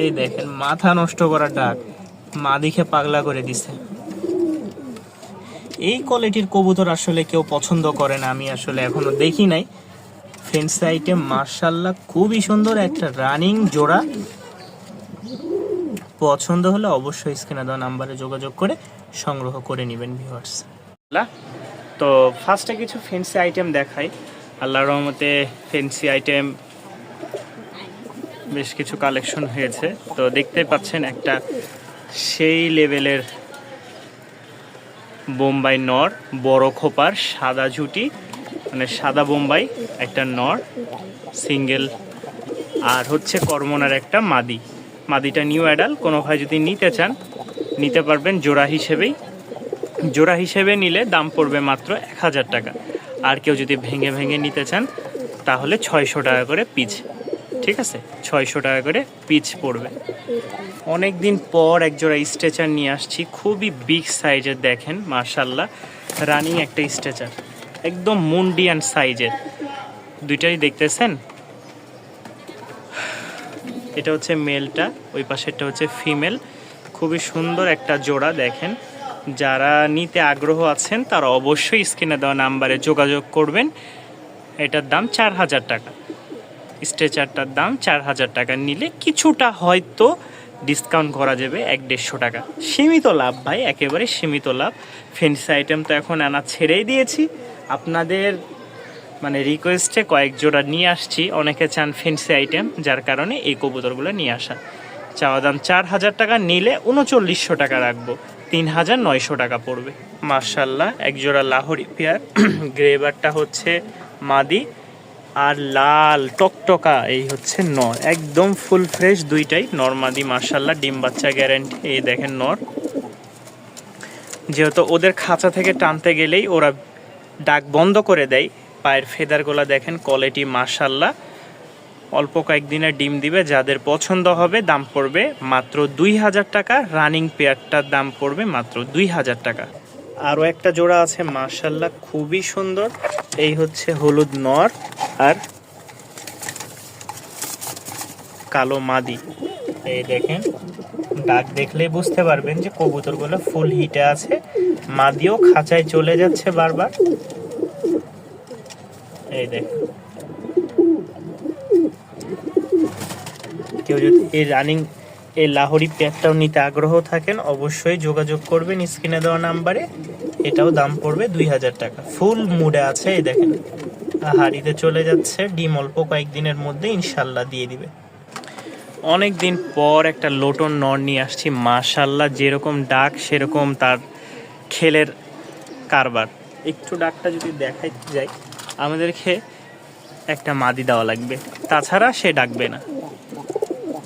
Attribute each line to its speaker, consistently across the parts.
Speaker 1: এই দেখেন, মাথা নষ্ট করা ডাক। মা দেখে পাগলা করে দিছে। এই কোয়ালিটির কবুতর আসলে কেউ পছন্দ করে না, আমি আসলে এখনও দেখি নাই। ফেন্স আইটেম মার্শাল্লাহ খুবই সুন্দর একটা রানিং জোড়া। পছন্দ হলে অবশ্যই স্ক্রিনে দেওয়া নাম্বারে যোগাযোগ করে সংগ্রহ করে নেবেন ভিউয়ার্স তো ফার্স্টে কিছু ফেন্সি আইটেম দেখাই। আল্লাহর রহমতে ফেন্সি আইটেম বেশ কিছু কালেকশন হয়েছে। তো দেখতে পাচ্ছেন একটা সেই লেভেলের বোম্বাই নর, বড় খোপার সাদা ঝুটি মানে সাদা বোম্বাই, একটা নর সিঙ্গেল আর হচ্ছে কর্মনার একটা মাদি। মাদিটা নিউ অ্যাডাল কোনো ভাই যদি নিতে চান, নিতে পারবেন জোড়া হিসেবেই। জোড়া হিসেবে নিলে দাম পড়বে মাত্র এক হাজার টাকা। আর কেউ যদি ভেঙে ভেঙে নিতে চান, তাহলে ছয়শো টাকা করে পিচ ঠিক আছে? ছয়শো টাকা করে পিচ পড়বে। অনেক দিন পর এক জোড়া স্ট্রেচার নিয়ে আসছি, খুবই বিগ সাইজের দেখেন মার্শাল্লাহ রানিং একটা স্ট্রেচার একদম মুন্ডিয়ান সাইজের দুইটাই দেখতেছেন? এটা হচ্ছে মেলটা ওই পাশেরটা হচ্ছে ফিমেল খুবই সুন্দর একটা জোড়া দেখেন। যারা নিতে আগ্রহ আছেন, তারা অবশ্যই স্ক্রিনে দেওয়া নাম্বারে যোগাযোগ করবেন। এটার দাম চার হাজার টাকা। স্ট্রেচারটার দাম চার হাজার টাকা নিলে কিছুটা হয়তো ডিসকাউন্ট করা যাবে এক দেড়শো টাকা। সীমিত লাভ ভাই, একেবারে সীমিত লাভ। ফেন্সি আইটেম তো এখন আনা ছেড়েই দিয়েছি। আপনাদের মানে রিকোয়েস্টে কয়েক জোড়া নিয়ে আসছি। অনেকে চান ফেন্সি আইটেম যার কারণে এই কবুতরগুলো নিয়ে আসা। চাওয়া দাম চার হাজার টাকা নিলে উনচল্লিশশো টাকা রাখব। তিন হাজার নয়শো টাকা পড়বে। মার্শাল্লাহ এক জোড়া লাহোরি পেয়ার গ্রেভারটা হচ্ছে মাদি। আর লাল টকটকা, এই হচ্ছে নর। একদম ফুল ফ্রেশ দুইটাই, নর মাদি মার্শাল্লাহ ডিম বাচ্চা গ্যারেন্টি এই দেখেন নর। যেহেতু ওদের খাঁচা থেকে টানতে গেলেই ওরা ডাক বন্ধ করে দেয়, পায়ের ফেদারগুলো দেখেন কোয়ালিটি মার্শাল্লাহ অল্প কয়েকদিনের ডিম দিবে, যাদের পছন্দ হবে, দাম পড়বে মাত্র দুই হাজার টাকা রানিং পেয়ারটার দাম পড়বে মাত্র দুই হাজার টাকা। আরও একটা জোড়া আছে মার্শাল্লাহ খুবই সুন্দর। এই হচ্ছে হলুদ নর। আর কালো মাদি। এই দেখেন ডাক দেখলে বুঝতে পারবেন যে কবুতর কবুতরগুলো ফুল হিটে আছে, মাদিও খাঁচায় চলে যাচ্ছে বারবার। এই দেখেন। কেউ যদি এই রানিং এই লাহোরি প্যাকটাও নিতে আগ্রহ থাকেন, অবশ্যই যোগাযোগ করবেন স্ক্রিনে দেওয়া নাম্বারে। এটাও দাম পড়বে দুই হাজার টাকা। ফুল মুডে আছে, এই দেখেন। হাড়িতে চলে যাচ্ছে, ডিম অল্প কয়েকদিনের মধ্যে ইনশাল্লাহ দিয়ে দিবে। অনেক দিন পর একটা লোটন নর নিয়ে আসছি, মাশাল্লাহ যেরকম ডাক, সেরকম তার খেলের কারবার। একটু ডাকটা যদি দেখাই যাই আমাদেরকে একটা মাদি দেওয়া লাগবে। তাছাড়া সে ডাকবে না।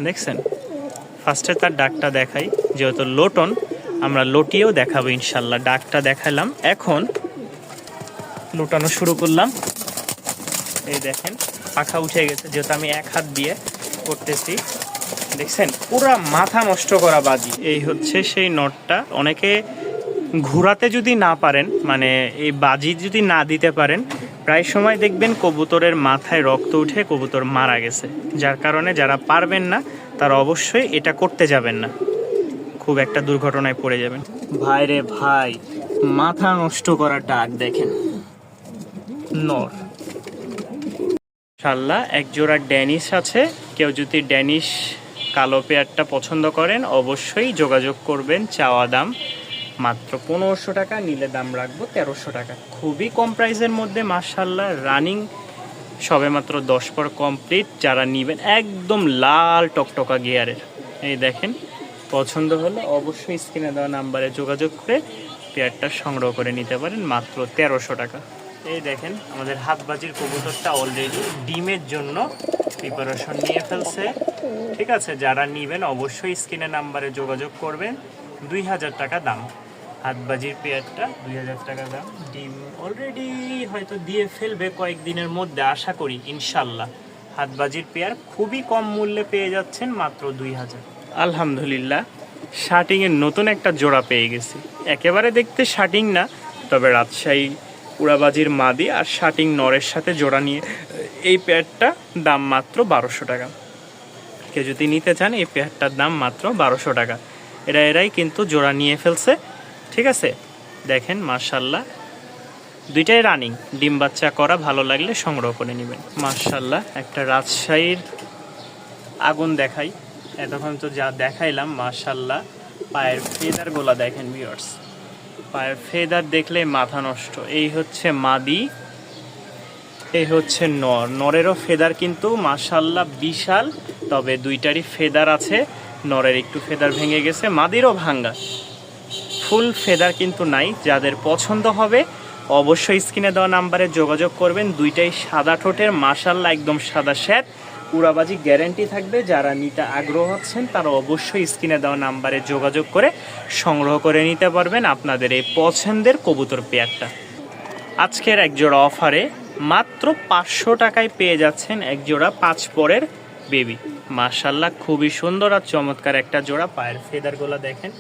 Speaker 1: দেখছেন? ফার্স্টে তার ডাকটা দেখাই, যেহেতু লোটন, আমরা লটিয়েও দেখাবো ইনশাল্লাহ। ডাকটা দেখালাম, এখন লুটানো শুরু করলাম। এই দেখেন, পাখা উঠে গেছে, যেহেতু আমি এক হাত দিয়ে করতেছি। দেখছেন? পুরা মাথা নষ্ট করা বাজি। এই হচ্ছে সেই নটটা। অনেকে ঘোরাতে যদি না পারেন মানে এই বাজি যদি না দিতে পারেন, প্রায় সময় দেখবেন কবুতরের মাথায় রক্ত উঠে কবুতর মারা গেছে। যার কারণে যারা পারবেন না, তারা অবশ্যই এটা করতে যাবেন না। খুব একটা দুর্ঘটনায় পড়ে যাবেন। ভাই রে ভাই, মাথা নষ্ট করা ডাক দেখেন। নর। ইনশাল্লাহ এক জোড়া ড্যানিশ আছে। কেউ যদি ড্যানিশ কালো পেয়ারটা পছন্দ করেন, অবশ্যই যোগাযোগ করবেন চাওয়া দাম মাত্র পনেরোশো টাকা, নিলে দাম রাখব তেরোশো টাকা। খুবই কম প্রাইসের মধ্যে মার্শাল্লাহ রানিং সবে মাত্র দশ পর কমপ্লিট। যারা নিবেন, একদম লাল টকটকা গিয়ারের। এই দেখেন, পছন্দ হলে অবশ্যই স্ক্রিনে দেওয়া নাম্বারে যোগাযোগ করে পেয়ারটা সংগ্রহ করে নিতে পারেন মাত্র তেরোশো টাকা। এই দেখেন, আমাদের হাতবাজির কবুতরটা অলরেডি ডিমের জন্য প্রিপারেশন নিয়ে ফেলছে। ঠিক আছে, যারা নিবেন অবশ্যই স্ক্রিনে নাম্বারে যোগাযোগ করবেন। দুই হাজার টাকা দাম। হাতবাজির পেয়ারটা দুই হাজার টাকা দাম। ডিম অলরেডি হয়তো দিয়ে ফেলবে কয়েকদিনের মধ্যে, আশা করি, ইনশাল্লাহ। হাতবাজির পেয়ার খুবই কম মূল্যে পেয়ে যাচ্ছেন মাত্র দুই হাজার। আলহামদুলিল্লাহ, শার্টিংয়ের নতুন একটা জোড়া পেয়ে গেছি। একেবারে দেখতে শার্টিং না, তবে রাজশাহী উড়াবাজির মাদি আর শার্টিং নরের সাথে জোড়া নিয়ে, এই প্যাডটা দাম মাত্র বারোশো টাকা। কেউ যদি নিতে চান, এই পেয়ারটার দাম মাত্র বারোশো টাকা। এরা এরাই কিন্তু জোড়া নিয়ে ফেলছে, ঠিক আছে? দেখেন মার্শাল্লাহ দুইটাই রানিং ডিম বাচ্চা করা ভালো লাগলে সংগ্রহ করে নেবেন। মার্শাল্লাহ একটা রাজশাহীর আগুন দেখাই। এতক্ষণ তো যা দেখাইলাম মার্শাল্লাহ পায়ের ফেদার গোলা দেখেন ভিউয়ার্স পায়ের ফেদার দেখলে মাথা নষ্ট। এই হচ্ছে মাদি, এই হচ্ছে নর। নরেরও ফেদার কিন্তু মাশাল্লাহ বিশাল, তবে দুইটারই ফেদার আছে। নরের একটু ফেদার ভেঙে গেছে, মাদিরও ভাঙ্গা। ফুল ফেদার কিন্তু নাই, যাদের পছন্দ হবে অবশ্যই স্ক্রিনে দেওয়া নাম্বারে যোগাযোগ করবেন। দুইটাই সাদা ঠোঁটের, মাশাল্লাহ একদম সাদা শ্যাট উড়াবাজি গ্যারেন্টি থাকবে। যারা নিতে আগ্রহ হচ্ছেন তারা অবশ্যই স্ক্রিনে দেওয়া নাম্বারে যোগাযোগ করে সংগ্রহ করে নিতে পারবেন আপনাদের এই পছন্দের কবুতর পেয়ারটা। আজকের একজোড়া অফারে মাত্র পাঁচশো টাকায় পেয়ে যাচ্ছেন একজোড়া পাঁচ পরের বেবি। মার্শাল্লাহ খুবই সুন্দর আর চমৎকার একটা জোড়া। পায়ের ফেদারগুলো দেখেন,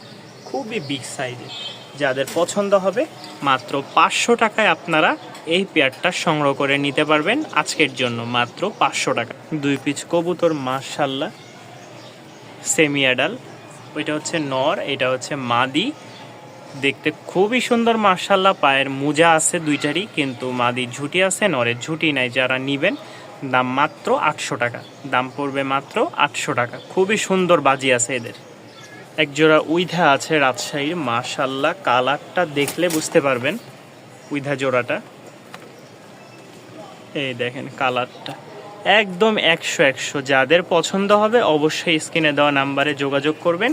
Speaker 1: খুবই বিগ সাইজের যাদের পছন্দ হবে, মাত্র পাঁচশো টাকায় আপনারা এই পেয়ারটা সংগ্রহ করে নিতে পারবেন। আজকের জন্য মাত্র পাঁচশো টাকা। দুই পিচ কবুতর মার্শাল্লাহ সেমি অ্যাডাল ওইটা হচ্ছে নর, এটা হচ্ছে মাদি। দেখতে খুবই সুন্দর মার্শাল্লাহ পায়ের মোজা আছে দুইটারই, কিন্তু মাদি ঝুটি আছে, নরের ঝুটি নাই, যারা নিবেন। দাম মাত্র আটশো টাকা। দাম পড়বে মাত্র আটশো টাকা। খুবই সুন্দর বাজি আছে এদের। এক জোড়া উইধা আছে রাজশাহীর মার্শাল্লাহ কালারটা দেখলে বুঝতে পারবেন, উইধা জোড়াটা। এই দেখেন কালারটা। একদম একশো একশো। যাদের পছন্দ হবে, অবশ্যই স্ক্রিনে দেওয়া নাম্বারে যোগাযোগ করবেন।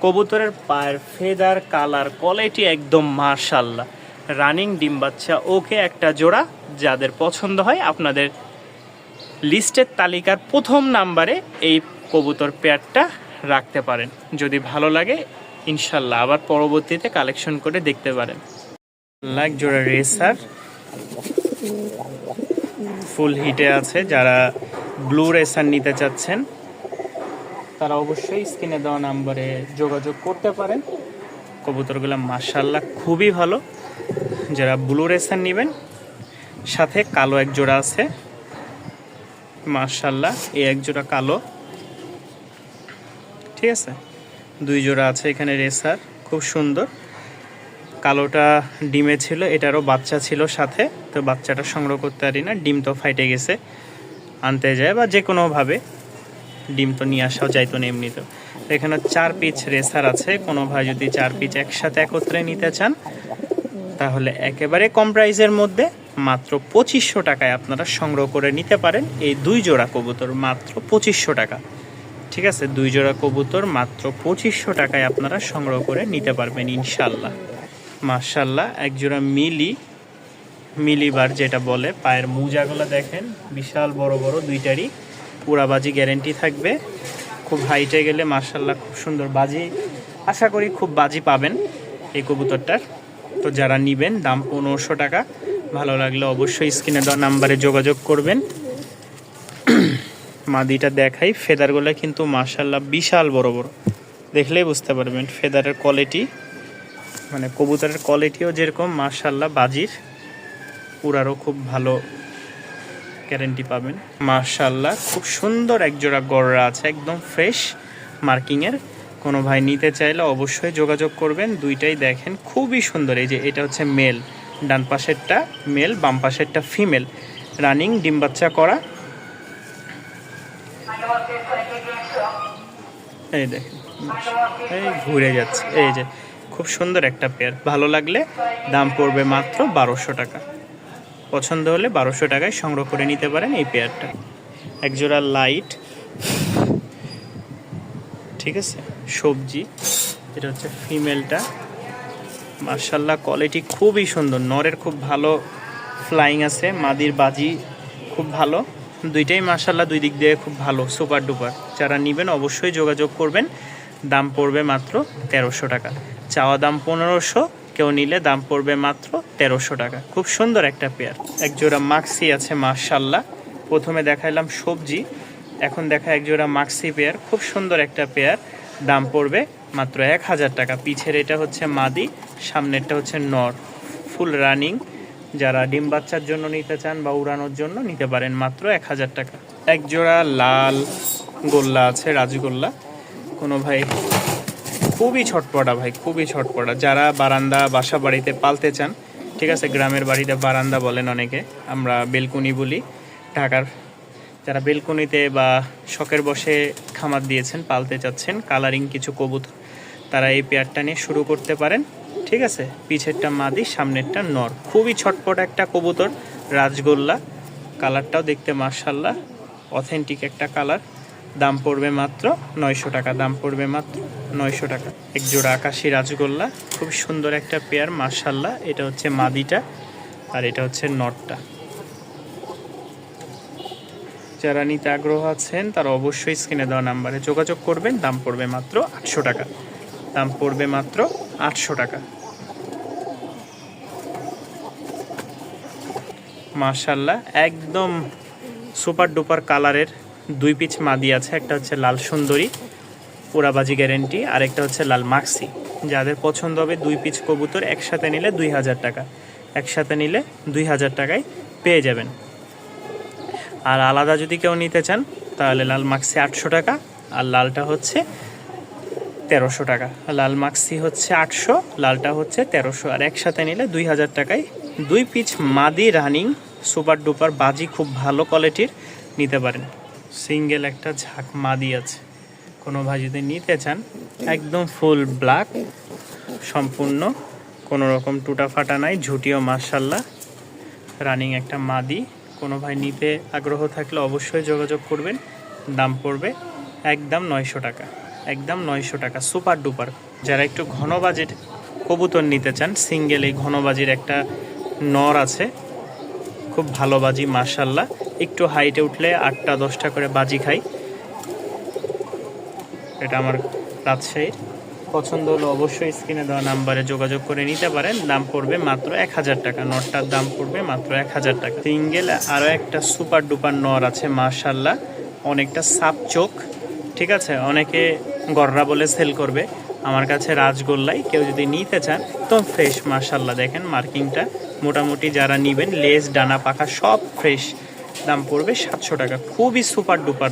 Speaker 1: কবুতরের পায়ের ফেদার কালার, কোয়ালিটি একদম মার্শাল্লাহ রানিং ডিম বাচ্চা, ওকে একটা জোড়া। যাদের পছন্দ হয়, আপনাদের লিস্টের তালিকার প্রথম নাম্বারে এই কবুতর পেয়ারটা রাখতে পারেন। যদি ভালো লাগে, ইনশাল্লাহ আবার পরবর্তীতে কালেকশন করে দেখতে পারেন। লাখ জোড়া রেসার ফুল হিটে আছে। যারা ব্লু রেসার নিতে চাচ্ছেন, তারা অবশ্যই স্ক্রিনে দেওয়া নাম্বারে যোগাযোগ করতে পারেন। কবুতরগুলো মার্শাল্লাহ খুবই ভালো। যারা ব্লু রেসার নেবেন, সাথে কালো এক জোড়া আছে। মার্শাল্লাহ এই এক জোড়া কালো। ঠিক আছে? দুই জোড়া আছে এখানে রেসার, খুব সুন্দর। কালোটা ডিমে ছিল, এটারও বাচ্চা ছিল সাথে, তো বাচ্চাটা সংগ্রহ করতে পারি না, ডিম তো ফাইটে গেছে। আনতে যায় বা যে কোনোভাবে ডিম তো নিয়ে আসাও যাইতো না তো এখানে চার পিচ রেসার আছে, কোনো ভাই যদি চার পিচ একসাথে একত্রে নিতে চান, তাহলে একেবারে কম প্রাইসের মধ্যে মাত্র পঁচিশশো টাকায় আপনারা সংগ্রহ করে নিতে পারেন। এই দুই জোড়া কবুতর মাত্র পঁচিশশো টাকা। ঠিক আছে, দুই জোড়া কবুতর মাত্র পঁচিশশো টাকায় আপনারা সংগ্রহ করে নিতে পারবেন ইনশাল্লাহ মার্শাল্লাহ এক জোড়া মিলি মিলিবার যেটা বলে, পায়ের মোজাগুলো দেখেন, বিশাল বড় বড় দুইটারই পুরা বাজি গ্যারেন্টি থাকবে। খুব হাইটে গেলে মার্শাল্লাহ খুব সুন্দর বাজি, আশা করি খুব বাজি পাবেন এই কবুতরটার। তো যারা নিবেন, দাম পনেরোশো টাকা, ভালো লাগলে অবশ্যই স্ক্রিনে দেওয়া নাম্বারে যোগাযোগ করবেন। মাদিটা দেখাই, ফেদারগুলো কিন্তু মার্শাল্লাহ বিশাল বড় বড়। দেখলেই বুঝতে পারবেন ফেদারের কোয়ালিটি মানে কবুতরের কোয়ালিটিও যেরকম মার্শাল্লাহ বাজির পুরারও খুব ভালো গ্যারেন্টি পাবেন। মার্শাল্লাহ খুব সুন্দর এক জোড়া গড়রা আছে, একদম ফ্রেশ মার্কিংয়ের কোনো ভাই নিতে চাইলে অবশ্যই যোগাযোগ করবেন, দুইটাই দেখেন, খুবই সুন্দর। এই যে এটা হচ্ছে মেল ডান পাশেরটা মেল বাম পাশেরটা ফিমেল রানিং ডিম বাচ্চা করা। এই দেখেন, এই ঘুরে যাচ্ছে। এই যে, খুব সুন্দর একটা পেয়ার ভালো লাগলে দাম পড়বে মাত্র বারোশো টাকা। পছন্দ হলে বারোশো টাকায় সংগ্রহ করে নিতে পারেন এই পেয়ারটা একজোড়া লাইট ঠিক আছে? সবজি, এটা হচ্ছে ফিমেলটা মার্শাল্লাহ কোয়ালিটি খুবই সুন্দর। নরের খুব ভালো ফ্লাইং আছে, মাদির বাজি খুব ভালো। দুইটাই মার্শাল্লাহ দুই দিক দিয়ে খুব ভালো, সুপার ডুপার। যারা নেবেন অবশ্যই যোগাযোগ করবেন। দাম পড়বে মাত্র তেরোশো টাকা। চাওয়া দাম পনেরোশো, কেউ নিলে দাম পড়বে মাত্র তেরোশো টাকা। খুব সুন্দর একটা পেয়ার। এক জোড়া মাক্সি আছে মার্শাল্লাহ প্রথমে দেখাইলাম সবজি, এখন দেখা এক জোড়া মাক্সি পেয়ার। খুব সুন্দর একটা পেয়ার। দাম পড়বে মাত্র এক হাজার টাকা। পিছের এটা হচ্ছে মাদি, সামনেরটা হচ্ছে নর। Full running. যারা ডিম বাচ্চার জন্য নিতে চান বা উড়ানোর জন্য নিতে পারেন মাত্র এক হাজার টাকা। এক জোড়া লাল গোল্লা আছে রাজগোল্লা কোনো ভাই, খুবই ছটপটা ভাই, খুবই ছটপটা। যারা বারান্দা বাসা বাড়িতে পালতে চান, ঠিক আছে, গ্রামের বাড়িতে বারান্দা বলেন অনেকে, আমরা বেলকুনি বলি। ঢাকার যারা বেলকুনিতে বা শখের বসে খামার দিয়েছেন, পালতে চাচ্ছেন, কালারিং কিছু কবুতর, তারা এই পেয়ারটা নিয়ে শুরু করতে পারেন। ঠিক আছে? পিছেরটা মাদি, সামনেরটা নর। খুবই ছটপট একটা কবুতর, রাজগোল্লা। কালারটাও দেখতে মার্শাল্লাহ অথেন্টিক একটা কালার। দাম পড়বে মাত্র নয়শো টাকা, দাম পড়বে মাত্র নয়শো টাকা। এক জোড়া আকাশি রাজগোল্লা, খুব সুন্দর একটা পেয়ার মার্শাল্লাহ এটা হচ্ছে মাদিটা আর এটা হচ্ছে নটটা যারা নিতে আগ্রহ আছেন, তারা অবশ্যই স্ক্রিনে দেওয়া নাম্বারে যোগাযোগ করবেন। দাম পড়বে মাত্র আটশো টাকা। দাম পড়বে মাত্র আটশো টাকা। মার্শাল্লাহ একদম সুপার ডুপার কালারের দুই পিচ মাদি আছে। একটা হচ্ছে লাল সুন্দরী পোড়াবাজি গ্যারেন্টি আর একটা হচ্ছে লাল মাক্সি। যাদের পছন্দ হবে দুই পিচ কবুতর একসাথে নিলে দুই হাজার টাকা। একসাথে নিলে দুই হাজার টাকায় পেয়ে যাবেন। আর আলাদা যদি কেউ নিতে চান, তাহলে লাল মাক্সি আটশো টাকা, আর লালটা হচ্ছে তেরোশো টাকা। লাল মাক্সি হচ্ছে আটশো, লালটা হচ্ছে তেরোশো। আর একসাথে নিলে দুই হাজার টাকায় দুই পিচ মাদি রানিং, সুপার ডুপার, বাজি খুব ভালো কোয়ালিটির নিতে পারেন। সিঙ্গেল একটা ঝাঁক মাদি আছে। কোনো ভাই যদি নিতে চান, একদম ফুল ব্ল্যাক, সম্পূর্ণ, কোনো রকম টুটা ফাটা নাই, ঝুটিও মার্শাল্লাহ রানিং একটা মাদি। কোনো ভাই নিতে আগ্রহ থাকলে অবশ্যই যোগাযোগ করবেন। দাম পড়বে একদম নয়শো টাকা। একদম নয়শো টাকা সুপার ডুপার যারা একটু ঘন বাজেট কবুতর নিতে চান সিঙ্গেল এই ঘন বাজির একটা নর আছে। খুব ভালো বাজি মার্শাল্লাহ একটু হাইটে উঠলে আটটা, দশটা করে বাজি খাই। এটা আমার রাজশাহীর। পছন্দ হলে অবশ্যই স্ক্রিনে দেওয়া নাম্বারে যোগাযোগ করে নিতে পারেন। দাম পড়বে মাত্র এক হাজার টাকা। নটটার দাম পড়বে মাত্র এক হাজার টাকা। সিঙ্গেল আরও একটা সুপার ডুপার নর আছে মার্শাল্লাহ অনেকটা সাপ চোখ, ঠিক আছে? অনেকে গররা বলে সেল করবে। আমার কাছে রাজগোল্লাই, কেউ যদি নিতে চান, তো ফ্রেশ মার্শাল্লাহ দেখেন মার্কিংটা। মোটামুটি যারা নিবেন লেস ডানা, পাখা, সব ফ্রেশ দাম পড়বে সাতশো টাকা। খুবই সুপার ডুপার